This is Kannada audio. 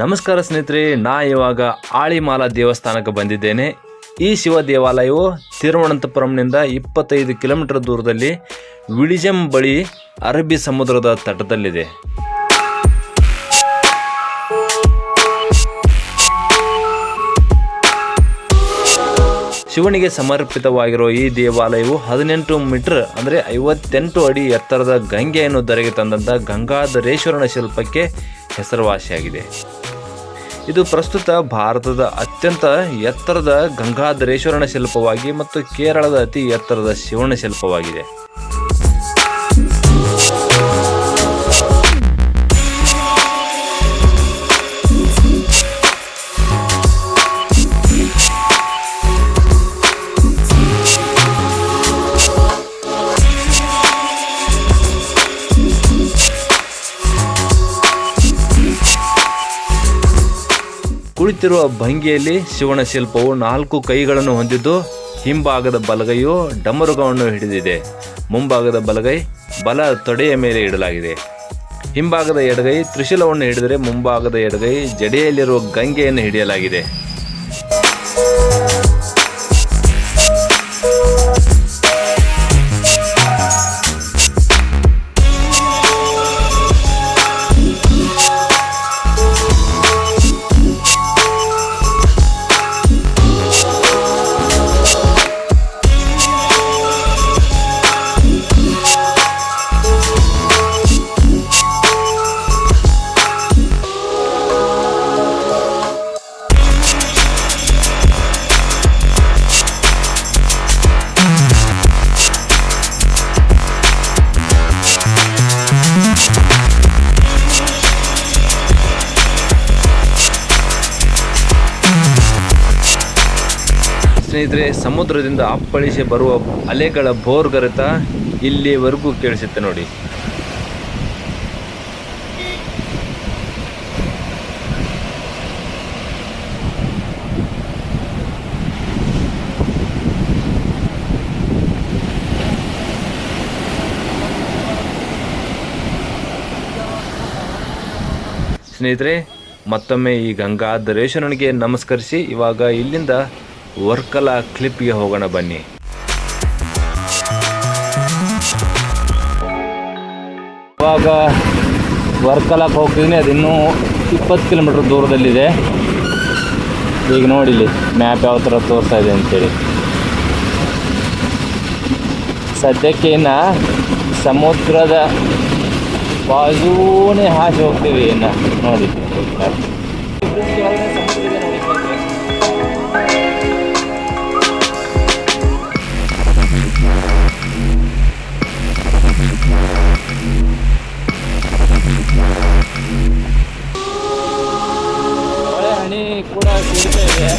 ನಮಸ್ಕಾರ ಸ್ನೇಹಿತರೆ, ನಾ ಇವಾಗ ಆಳಿಮಾಲ ದೇವಸ್ಥಾನಕ್ಕೆ ಬಂದಿದ್ದೇನೆ. ಈ ಶಿವ ದೇವಾಲಯವು ತಿರುವನಂತಪುರಂನಿಂದ ಇಪ್ಪತ್ತೈದು ಕಿಲೋಮೀಟರ್ ದೂರದಲ್ಲಿ ವಿಳಿಜಂ ಬಳಿ ಅರಬ್ಬಿ ಸಮುದ್ರದ ತಟದಲ್ಲಿದೆ. ಶಿವನಿಗೆ ಸಮರ್ಪಿತವಾಗಿರುವ ಈ ದೇವಾಲಯವು ಹದಿನೆಂಟು ಮೀಟರ್ ಅಂದರೆ ಐವತ್ತೆಂಟು ಅಡಿ ಎತ್ತರದ ಗಂಗೆಯನ್ನು ಧರೆಗೆ ತಂದಂಥ ಗಂಗಾಧರೇಶ್ವರನ ಶಿಲ್ಪಕ್ಕೆ ಹೆಸರುವಾಸಿಯಾಗಿದೆ. ಇದು ಪ್ರಸ್ತುತ ಭಾರತದ ಅತ್ಯಂತ ಎತ್ತರದ ಗಂಗಾಧರೇಶ್ವರನ ಶಿಲ್ಪವಾಗಿ ಮತ್ತು ಕೇರಳದ ಅತಿ ಎತ್ತರದ ಶಿವನ ಶಿಲ್ಪವಾಗಿದೆ. ಕುಳಿತಿರುವ ಭಂಗಿಯಲ್ಲಿ ಶಿವನ ಶಿಲ್ಪವು ನಾಲ್ಕು ಕೈಗಳನ್ನು ಹೊಂದಿದ್ದು, ಹಿಂಭಾಗದ ಬಲಗೈಯು ಡಮರುಗವನ್ನು ಹಿಡಿದಿದೆ. ಮುಂಭಾಗದ ಬಲಗೈ ಬಲ ತೊಡೆಯ ಮೇಲೆ ಇಡಲಾಗಿದೆ. ಹಿಂಭಾಗದ ಎಡಗೈ ತ್ರಿಶೂಲವನ್ನು ಹಿಡಿದರೆ ಮುಂಭಾಗದ ಎಡಗೈ ಜಡೆಯಲ್ಲಿರುವ ಗಂಗೆಯನ್ನು ಹಿಡಿಯಲಾಗಿದೆ. ಸ್ನೇಹಿತರೆ, ಸಮುದ್ರದಿಂದ ಅಪ್ಪಳಿಸಿ ಬರುವ ಅಲೆಗಳ ಬೋರ್ಗರೆತ ಇಲ್ಲಿವರೆಗೂ ಕೇಳಿಸುತ್ತೆ ನೋಡಿ. ಸ್ನೇಹಿತರೆ, ಮತ್ತೊಮ್ಮೆ ಈ ಗಂಗಾಧರೇಶ್ವರನಿಗೆ ನಮಸ್ಕರಿಸಿ, ಇವಾಗ ಇಲ್ಲಿಂದ ವರ್ಕಲ ಕ್ಲಿಪ್ಗೆ ಹೋಗೋಣ ಬನ್ನಿ. ಇವಾಗ ವರ್ಕಲಕ್ಕೆ ಹೋಗ್ತಿದ್ದೀನಿ ಅದು ಇನ್ನೂ ಇಪ್ಪತ್ತು ಕಿಲೋಮೀಟ್ರ್ ದೂರದಲ್ಲಿದೆ. ಈಗ ನೋಡಿಲಿ ಮ್ಯಾಪ್ ಯಾವ ಥರ ತೋರಿಸ್ತಾ ಇದೆ ಅಂತೇಳಿ. ಸದ್ಯಕ್ಕೆ ಇನ್ನು ಸಮುದ್ರದ ಬಾಜೂನೇ ಹಾಕಿ ಹೋಗ್ತೀವಿ ಇನ್ನು, ನೋಡಿ. Burak Gurbe.